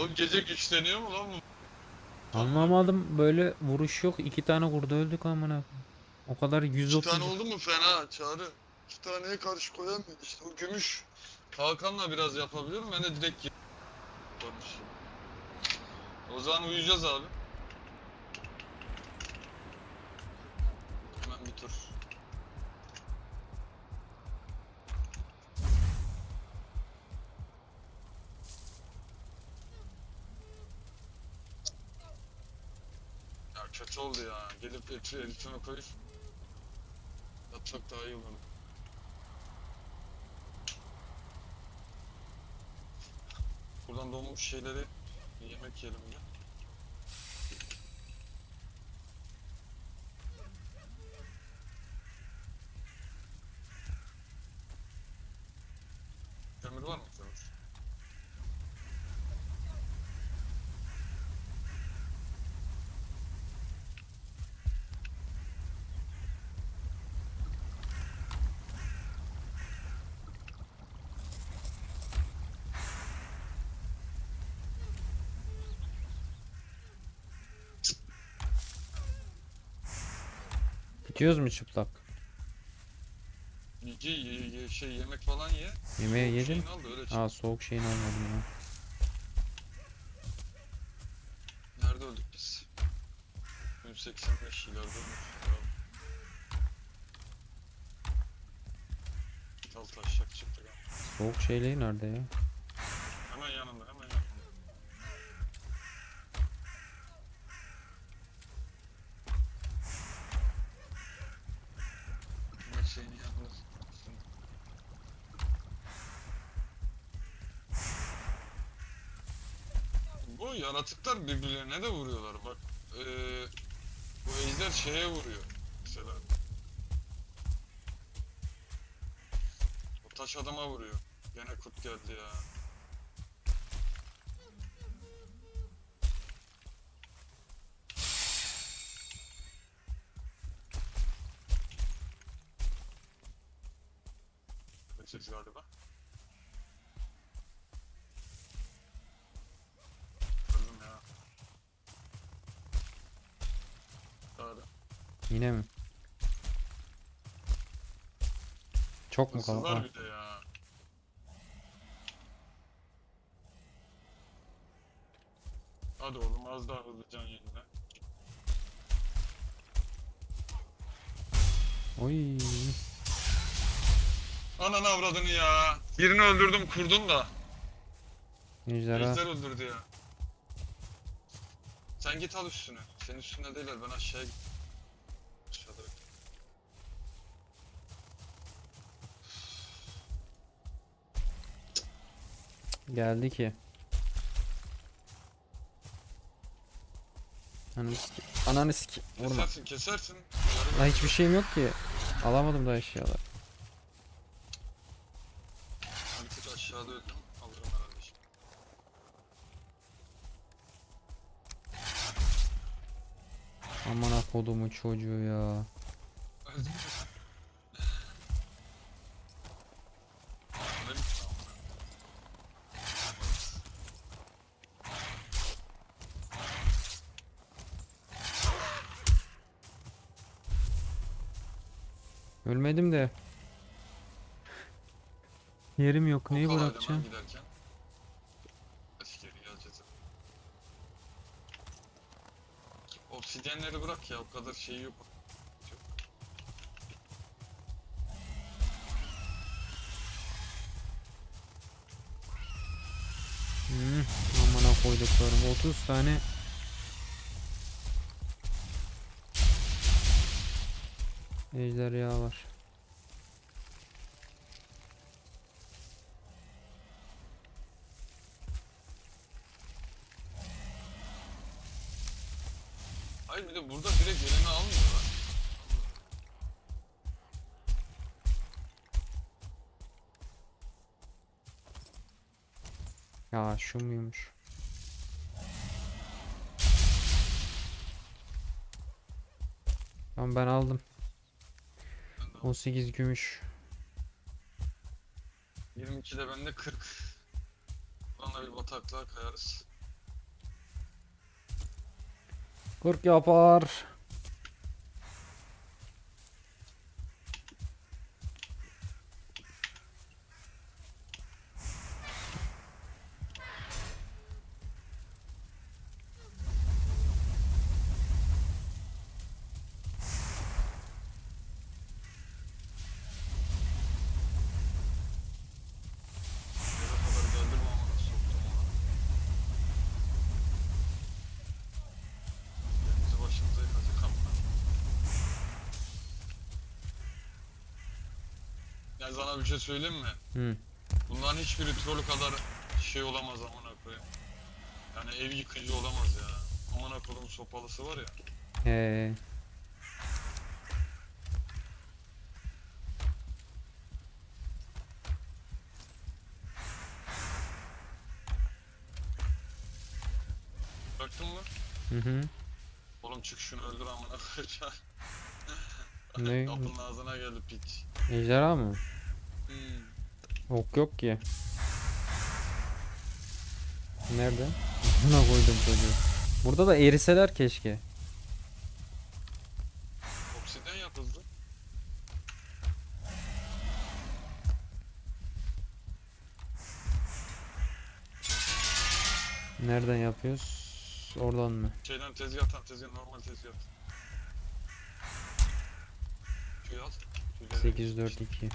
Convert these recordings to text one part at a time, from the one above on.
O gece güçleniyor mu lan bu? Anlamadım böyle vuruş yok. iki tane kurdu öldük amına. O kadar İki 130. tane oldu mu fena çağrı. İki taneye karşı koyamıyor işte o gümüş. Hakan'la biraz yapabiliyorum ben de direkt konuşayım. O zaman uyuyacağız abi. Kötü oldu ya. Gelip eti elitime koyup yatsak daha iyi olur. Buradan donmuş şeyleri yemek yiyelim ya. Kömür var mı kömür? Gidiyoruz mu çıplak? Ye, ye, ye, şey yemek falan ye. Yemeğe yedin. Şeyini al da öyle çık. Aa soğuk şeyini almadım ya. Nerede öldük biz? 185 ileride abi. Tal taşak çıktık abi. Soğuk şeyleri nerede ya? Hemen yanında hemen yanında. Hemen şeyin yanında. Bu yaratıklar birbirlerine de vuruyorlar bak. Eee bu ejder şeye vuruyor mesela. O taş adama vuruyor. Gene kurt geldi ya. Kaçırız galiba. Yine mi? Çok mu? Hırsızlar Ha, bir de ya. Hadi oğlum az daha hızlı can yenile. Oy. Ananı avradını ya. Birini öldürdüm kurdun da. Ejderha. Ejder öldürdü ya. Sen git al üstüne. Senin üstünde değiller ben aşağıya git. Geldi ki. Ananı siki. Ananı siki. Vurma. Kesersin kesersin. Daha hiçbir şeyim yok ki. Alamadım da eşyalar. Ben bir tık aşağıda öldüm. Alırım herhalde şimdi. Aman kodumu çocuğu ya. Öldüm mü? Öyle mi? Ölmedim de. Yerim bırakacağım? giderken. Hadi geri geleceğiz. Obsidyenleri bırak ya o kadar şey yok. Hmm, amına koyduklarım 30 tane ejderha var. şu muymuş? Tamam ben aldım. 18 gümüş. 22'de bende 40. Bana bir bataklığa kayarız. 40 yapar. Ben sana bir şey söyleyeyim mi? Hı. Bunların hiçbiri troll kadar şey olamaz amına koyayım. Yani ev yıkıcı olamaz ya. Amına koyduğum sopalısı var ya. He. Bıraktın mı? Hı hı. Oğlum çık şunu öldür amına koyacağım. Ne? Kapının ağzına geldi piç. Ejderha mı? Hmm. Ok yok ki. Nerede? Buna koydum çocuğu. Burada da eriseler keşke. Oksiden yapıldı. Nereden yapıyoruz? Oradan mı? Şeyden tezgahtan tezgah normal tezgah. Şöyle at. 842.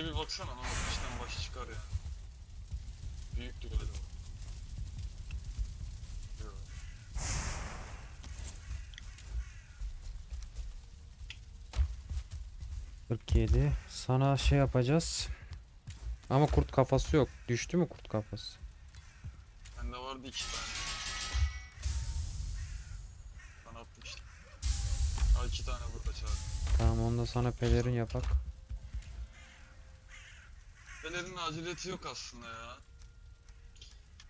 Piçe bir baksana lan o piçten baş çıkar ya. Büyüktü galiba. Yok. Kırk yedi. Sana şey yapacağız. Ama kurt kafası yok. Düştü mü kurt kafası? Bende vardı iki tane. Sana attım işte. Ha iki tane burada çağır. Tamam onda sana pelerin yapak. Fener'in aciliyeti yok aslında ya.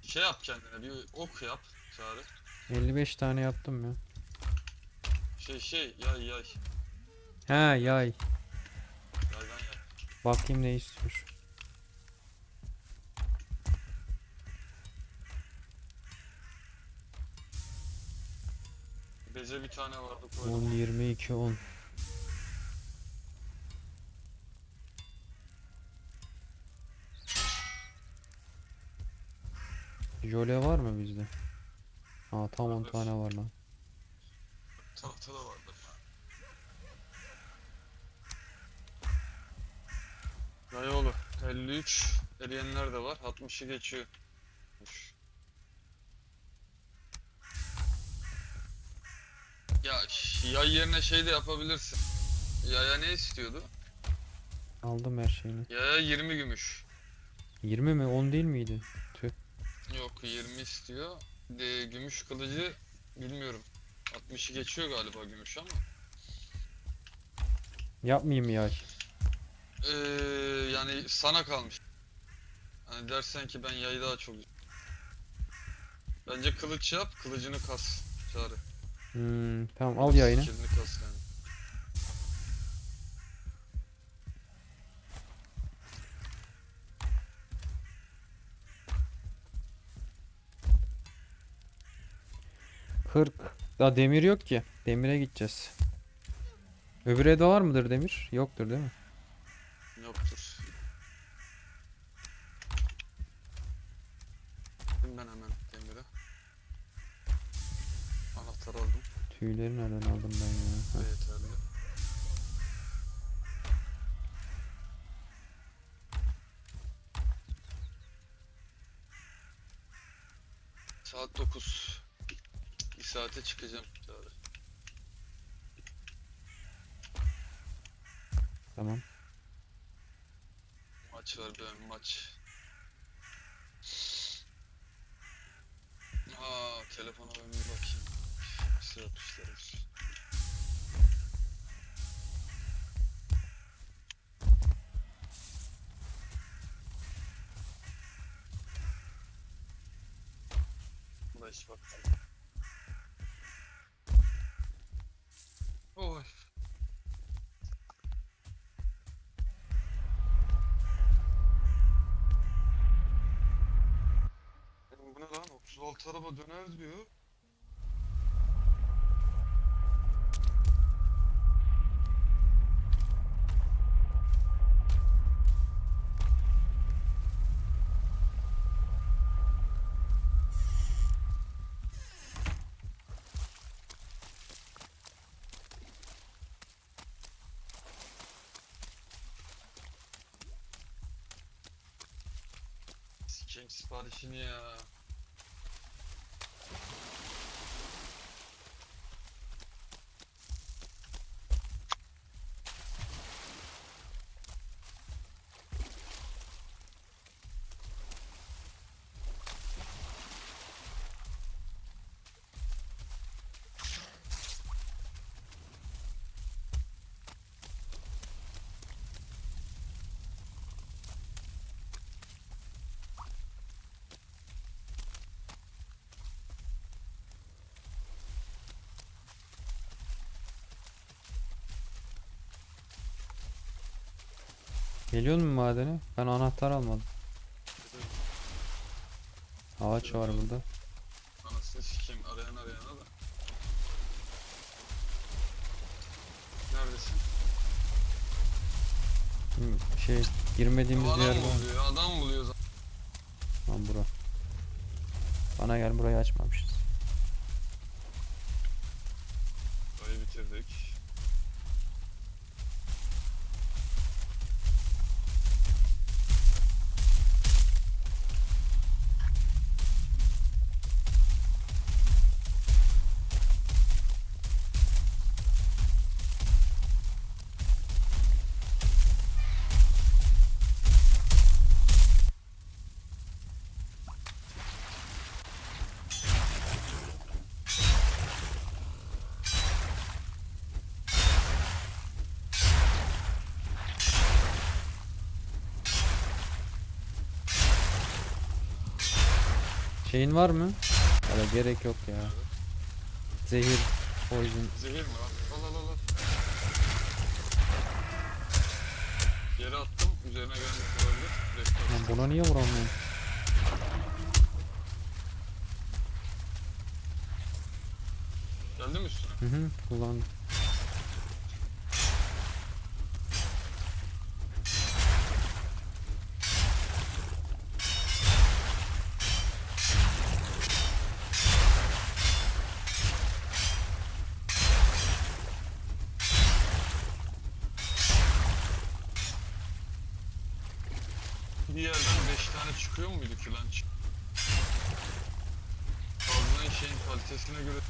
Şey yap kendine bir ok yap çağrı. 55 tane yaptım ya. Şey şey yay yay. He yay. Yaydan yay. Bakayım ne istiyor. Beze bir tane vardı 10 koydum. 22 10. Jöle var mı bizde? Aa tam 10 Vardır. tane var lan. Tahta da vardı. Dayıoğlu 53 eriyenler de var 60'ı geçiyor. Ya yay yerine şey de yapabilirsin. Yaya ne istiyordu? Aldım her şeyini. Yaya 20 gümüş. 20 mi? 10 değil miydi? Yok 20 istiyor. De, gümüş kılıcı bilmiyorum. 60'ı geçiyor galiba gümüş ama. Yapmayayım yay. Ee, yani sana kalmış. Hani dersen ki ben yayı daha çok Bence kılıç yap, kılıcını kas. Çağrı. Hmm, tamam al yayını. Skillini kas yani. Kırk. Daha demir yok ki. Demire gideceğiz. Öbür evde var mıdır demir? Yoktur değil mi? Yoktur. Gittim ben hemen demire. Anahtar aldım. Tüyleri nereden aldım ben ya? Heh. yeterli. Saat 9. Saate çıkacağım. Tamam. Maç ver be maç. Aa telefona ben bir bakayım. Sıra tuşları. Buna hiç 36 araba döner diyor. Sikeyim siparişini ya. Geliyor mu madene? Ben anahtar almadım. Ağaç var burada. Anasını sikeyim arayan arayana da. Neredesin? Hı, Şey girmediğimiz adam yer var. buluyor, adam buluyor zaten. Lan bura. Bana gel burayı açmamışız. Şeyin var mı? Ya gerek yok ya. Zehir, poison. Zehir mi? Al al al al. Yere attım, üzerine gelmiş olabilir. Lan buna niye vuramıyorum? Geldi mi üstüne? Hı hı kullandım. Bir yerden 5 tane çıkıyor muydu ki lan? Alınan şeyin kalitesine göre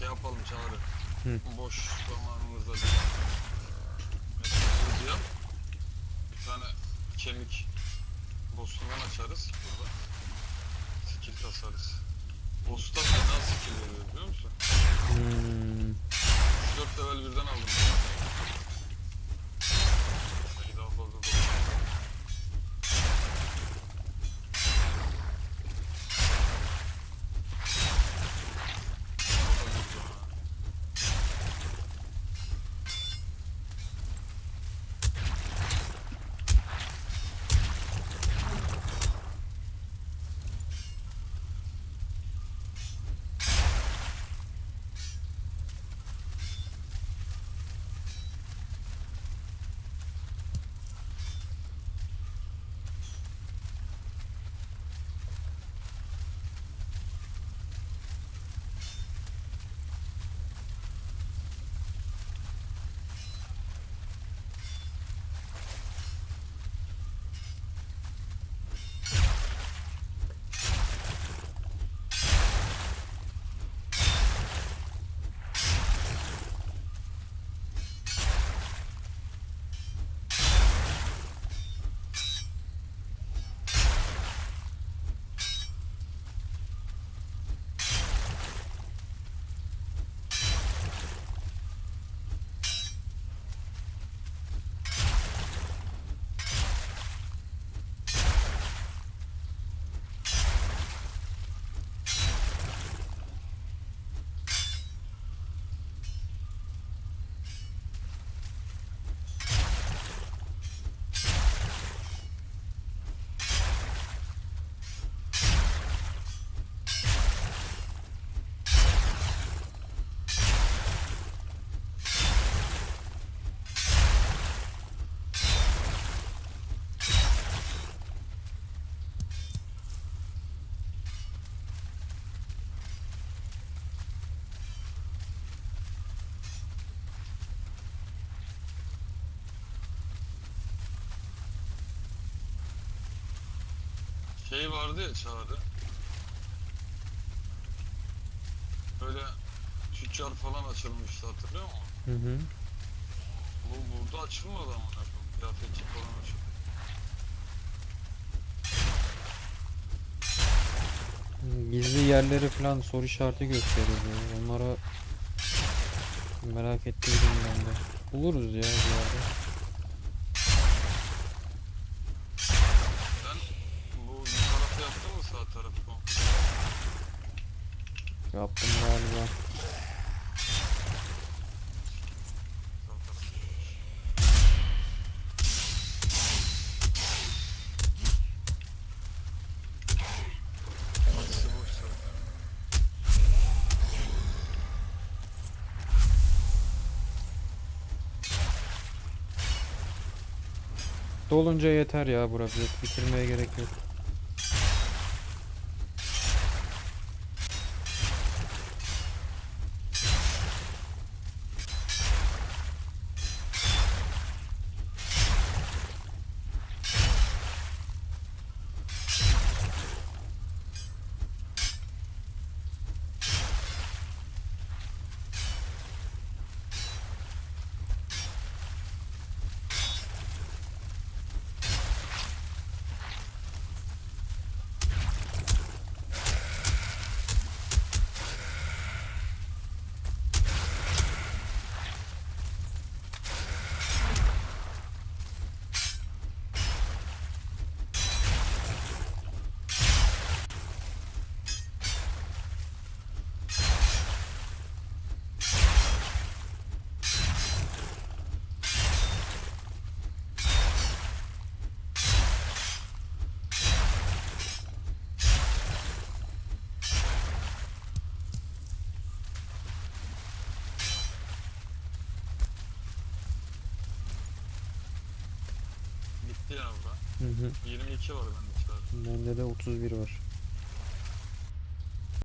şey yapalım çağrı. Hı. Boş zamanımızda değil. Mesela diyor. Bir tane kemik boss'undan açarız burada. Skill tasarız. Boss'ta fena skill veriyor biliyor musun? Hmm. 4 level birden aldım. Şey vardı ya çağrı. Böyle tüccar falan açılmıştı hatırlıyor musun? Hı hı. Bu burada açılmadı ama kıyafetçi falan açıldı. Gizli yerleri falan soru işareti gösteriyor. Onlara merak ettim ben de. Buluruz ya bir yerde. Sen bu bir tarafı yaptın mı sağ tarafı komple? Yaptım galiba. Dolunca yeter ya bura. Bitirmeye gerek yok. Bitti ya bura. Hı hı. 22 var bende. Bende de 31 var.